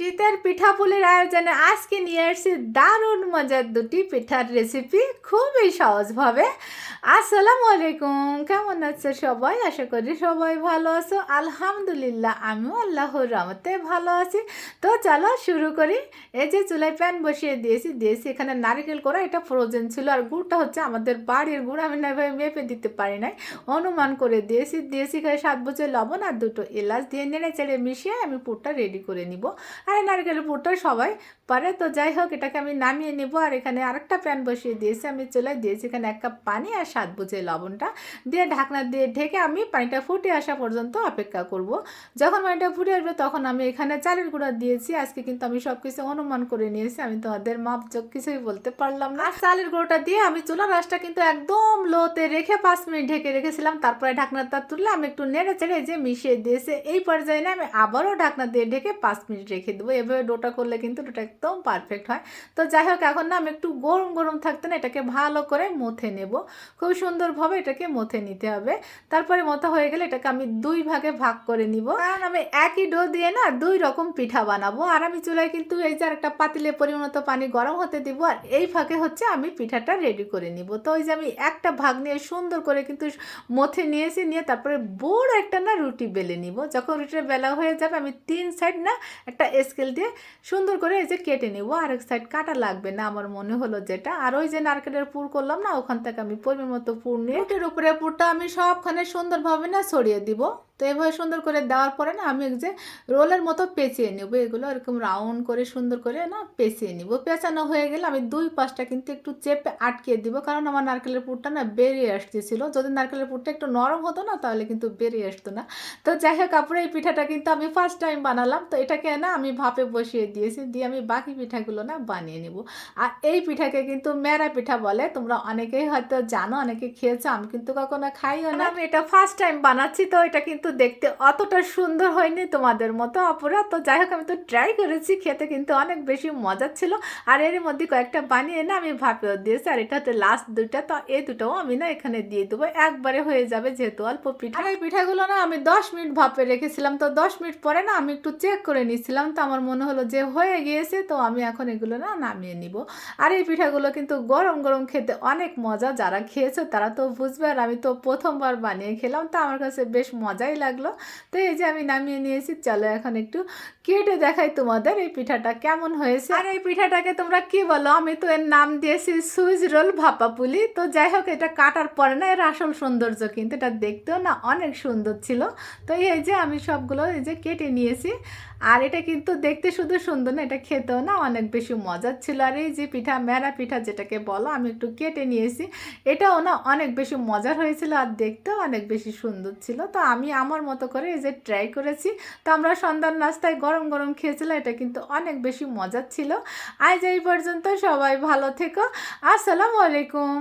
শীতের পিঠাপুলির আয়োজনে আজকে নিয়ে এসেছি দারুণ মজার দুটি পিঠার রেসিপি খুবই সহজভাবে। আসসালামু আলাইকুম, কেমন আছো সবাই? আশা করি সবাই ভালো আছো। আলহামদুলিল্লাহ, আমিও আল্লাহর রহমতে ভালো আছি। তো চলো শুরু করি। এই যে চুলায় প্যান বসিয়ে দিয়েছি দিয়েছি এখানে নারকেল করা এটা ফ্রোজেন ছিল। আর গুড়টা হচ্ছে আমাদের বাড়ির গুড়, আমি না এভাবে মেপে দিতে পারি নাই। অনুমান করে দিয়েছি দিয়েছি এখানে সাত বছর লবণ আর দুটো এলাচ দিয়ে নেড়ে চেড়ে মিশিয়ে আমি পুরটা রেডি করে নিব। আর নারকেলের পুরটা সবাই পারে। তো যাই হোক, এটাকে আমি নামিয়ে নেব। আর এখানে আরেকটা প্যান বসিয়ে দিয়েছি। আমি চুলায় দিয়েছি এখানে এক কাপ পানি আর সাত বুঝে লবণটা। দিয়ে ঢাকনা দিয়ে ঢেকে আমি পানিটা ফুটে আসা পর্যন্ত অপেক্ষা করব। যখন পানিটা ফুটে আসবে, তখন আমি এখানে চালের গুঁড়া দিয়েছি। আজকে কিন্তু আমি সব কিছু অনুমান করে নিয়েছি। আমি তোমাদের মাপ যোগ কিছুই বলতে পারলাম না। চালের গুঁড়োটা দিয়ে আমি চুলার রাসটা কিন্তু একদম লোতে রেখে পাঁচ মিনিট ঢেকে রেখেছিলাম। তারপরে ঢাকনাটা তুললে আমি একটু নেড়ে চেড়ে যে মিশিয়ে দিয়েছে। এই পর্যায়ে আমি আবারও ঢাকনা দিয়ে ঢেকে পাঁচ মিনিট রেখে দেবো এভাবে ডোটা করলে কিন্তু ডোটা একদম পারফেক্ট হয়। তো যাই হোক এখন না আমি একটু গরম গরম থাকতে না এটাকে ভালো করে মথে নেব। খুব সুন্দরভাবে এটাকে মথে নিতে হবে। তারপরে মতো হয়ে গেলে এটাকে আমি দুই ভাগে ভাগ করে নিব। কারণ আমি একই ডো দিয়ে না দুই রকম পিঠা বানাবো। আর আমি চুলায় কিন্তু এই যে একটা পাতিলে পরিমাণ মতো পানি গরম হতে দিব। আর এই ফাঁকে হচ্ছে আমি পিঠাটা রেডি করে নিব। তো ওই যে আমি একটা ভাগ নিয়ে সুন্দর করে কিন্তু মথে নিয়েছি, নিয়ে তারপরে বড় একটা না রুটি বেলে নিব। যখন রুটিটা বেলা হয়ে যাবে, আমি তিন সাইড না একটা স্কেল দিয়ে সুন্দর করে এই যে কেটে নেব। আর এক সাইড কাটা লাগবে না আমার মনে হলো যেটা। আর ওই যে নারকেলের পুর করলাম না, ওখান থেকে আমি পরিমাণ মতো পুর নিয়ে ওটার উপরে পুরটা আমি সবখানে সুন্দরভাবে না ছড়িয়ে দিব। তো এভাবে সুন্দর করে দেওয়ার পরে না আমি যে রোলের মতো পেঁচিয়ে নেব। এগুলো এরকম রাউন্ড করে সুন্দর করে না পেঁচিয়ে নিব। পেঁচানো হয়ে গেলে আমি দুই পাশটা কিন্তু একটু চেপে আটকে দিব। কারণ আমার নারকেলের পুরটা না বেরিয়ে আসতেছিল। যদি নারকেলের পুরটা একটু নরম হতো না তাহলে কিন্তু বেরিয়ে আসতো না। তো যাই হোক কাপড়ে এই পিঠাটা কিন্তু আমি ফার্স্ট টাইম বানালাম। তো এটাকে না আমি ভাপে বসিয়ে দিয়েছি। দিয়ে আমি বাকি পিঠাগুলো না বানিয়ে নিব। আর এই পিঠাকে কিন্তু মেরা পিঠা বলে। তোমরা অনেকেই হয়তো জানো, অনেকে খেয়েছো। আমি কিন্তু কখনো খাইও না। আমি এটা ফার্স্ট টাইম বানাচ্ছি, তো এটা কিন্তু দেখতে অতটা সুন্দর হয়নি তোমাদের মতো অপরা তো যাই হোক, আমি তো ট্রাই করেছি, খেতে কিন্তু অনেক বেশি মজা ছিল। আর এর মধ্যে কয়েকটা বানিয়ে না আমি ভাপেও দিয়েছি, আর এটা হচ্ছে লাস্ট দুইটা, তো এই দুটোও আমি না এখানে দিয়ে দেবো। একবারে হয়ে যাবে যেহেতু অল্প পিঠা। আর এই পিঠাগুলো না আমি দশ মিনিট ভাপে রেখেছিলাম, তো দশ মিনিট পরে না আমি একটু চেক করে নিয়েছিলাম। তো আমার মনে হলো যে হয়ে গিয়েছে, তো আমি এখন এগুলো না নামিয়ে নিব। আর এই পিঠাগুলো কিন্তু গরম গরম খেতে অনেক মজা। যারা খেয়েছে তারা তো বুঝবে, আর আমি তো প্রথমবার বানিয়ে খেলাম, তো আমার কাছে বেশ মজাই লাগল। তো এই যে আমি নামিয়ে নিয়েছি, চলো এখন একটু কেটে দেখাই তোমাদের এই পিঠাটা কেমন হয়েছে। আর এই পিঠাটাকে তোমরা কি বলো? আমি তো এর নাম দিয়েছি সুইজ রোল ভাপাপুলি। তো যাই হোক, এটা কাটার পরে না, এর আসল সৌন্দর্য কিন্তু এটা দেখতেও না অনেক সুন্দর ছিল। তো এই যে আমি সবগুলো এই যে কেটে নিয়েছি। আর এটা কিন্তু দেখতে শুধু সুন্দর না, এটা খেতেও না অনেক বেশি মজার ছিল। আর এই যে পিঠা, মেরা পিঠা যেটাকে বলো, আমি একটু কেটে নিয়েছি। এটাও না অনেক বেশি মজার হয়েছিল আর দেখতেও অনেক বেশি সুন্দর ছিল। তো আমি আমার মতো করে এই যে ট্রাই করেছি। তো আমরা সন্ধ্যার নাস্তায় গরম গরম খেয়েছিলাম, এটা কিন্তু অনেক বেশি মজার ছিল। আজ এই পর্যন্ত সবাই ভালো থেকো। আসসালামু আলাইকুম।